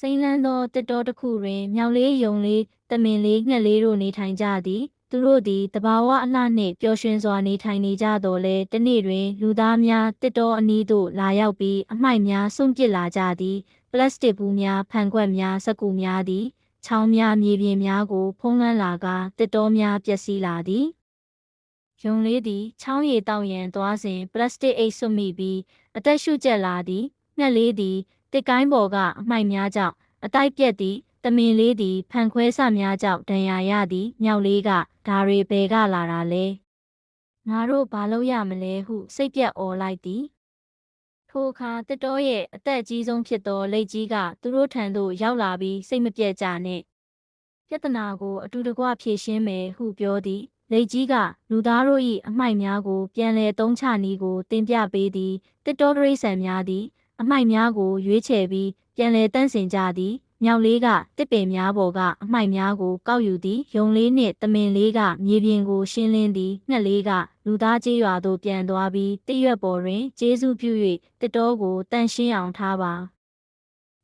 စိမ့်လန်းသောတစ်တော်တစ်ခုတွင် မြောင်လေးယုံလေးတမင်လေးငှက်လေးတို့နေထိုင်ကြသည် သူတို့သည်တဘာဝအလှနှင့်ပျော်ရွှင်စွာနေထိုင်နေကြတော်လဲတနေ့တွင် လူသားများတစ်တော်အနီးသို့လာရောက်ပြီးအမိုက်များစွန့်ပစ်လာကြသည်ပလတ်စတစ်ဘူးများဖန်ခွက်များစက္ကူများသည်ချောင်းများမြေပြင်များကိုဖုံးလွှမ်းလာကတစ်တော်များပျက်စီးလာသည်ယုံလေးသည်ချောင်းရည်တောက်ရန်သွားစဉ်ပလတ်စတစ်အိတ်ဆွတ်မိပြီးအသက်ရှူကျက်လာသည်ငှက်လေးသည် တစ်ကိုင်းပေါ်ကအမိုက်များကြောင့်အတိုက်ပြက်သည်တမင်လေးသည်ဖန်ခွဲဆများကြောင့်ဒဏ်ရာရသည်မြောက်လေးကဒါတွေဘယ်ကလာတာလဲငါတို့ဘာလုပ်ရမလဲဟုစိတ်ပြက်អော်လိုက်သည်ထိုအခါတစ်တော်ရဲ့အသက်အကြီးဆုံးဖြစ်သောလက်ကြီးကသူတို့ထံသို့ရောက်လာပြီးစိတ်မပြတ်ကြနှင့်ပြဿနာကိုအတူတကွဖြေရှင်းမယ်ဟုပြောသည်လက်ကြီးကလူသားတို့၏အမိုက်များကိုပြန်လည်သုံးချနည်းကိုတင်ပြပေးသည်တစ်တော်ဒရိษံများသည် အမိုက်များကိုရွေးချယ်ပြီးပြန်လည်တန့်စင်ကြသည်မြောက်လေးကတစ်ပင်များပေါ်ကအမိုက်များကိုကောက်ယူသည်ယုံလေးနှင့်တမင်လေးကမြေပြင်ကိုရှင်းလင်းသည်ငှက်လေးကလူသားကျေးရွာသို့ပြန်သွားပြီးတည့်ရွက်ပေါ်တွင်ကျေးဇူးပြု၍တစ်တော်ကိုတန့်ရှင်းအောင်ထားပါ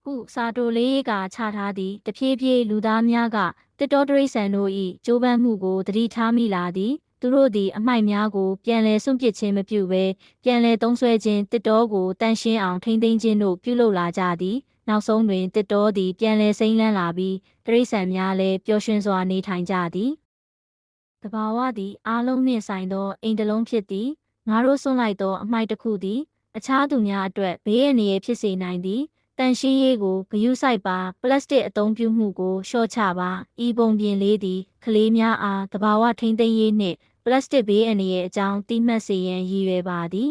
ဟုစာတိုလေးကချထားသည်တဖြည်းဖြည်းလူသားများကတစ်တော်ဒရိษံတို့၏ကြိုးပမ်းမှုကိုသတိထားမိလာသည် သူတို့သည်အမိုက်များကိုပြန်လည်စွန့်ပစ်ခြင်းမပြုဘဲပြန်လည်သုံးဆွဲခြင်းတစ်တော်ကိုတန့်ရှင်းအောင်ထိမ့်သိမ်းခြင်းတို့ပြုလုပ်လာကြသည်နောက်ဆုံးတွင်တစ်တော်သည်ပြန်လည်စိမ့်လန်းလာပြီးတရိษံများလည်းပျော်ရွှင်စွာနေထိုင်ကြသည်တဘာဝသည်အားလုံးနှင့်ဆိုင်သောအိမ်တစ်လုံးဖြစ်သည်ငါတို့ဆွန့်လိုက်သောအမိုက်တစ်ခုသည် အခြားသူများအတွက်ဘေးအန္တရာယ်ဖြစ်စေနိုင်သည်တန်ရှင်းရေးကိုဂယုစိုက်ပါပလတ်စတစ်အသုံးပြုမှုကိုလျှော့ချပါဤပုံပြင်လေးသည်ကလေးများအားတဘာဝထိမ့်သိမ်းရေးနှင့် ပလတ်စတစ်ဘေးအန္တရာယ်အကြောင်းတိမှတ်စေရန်ရည်ရွယ်ပါသည်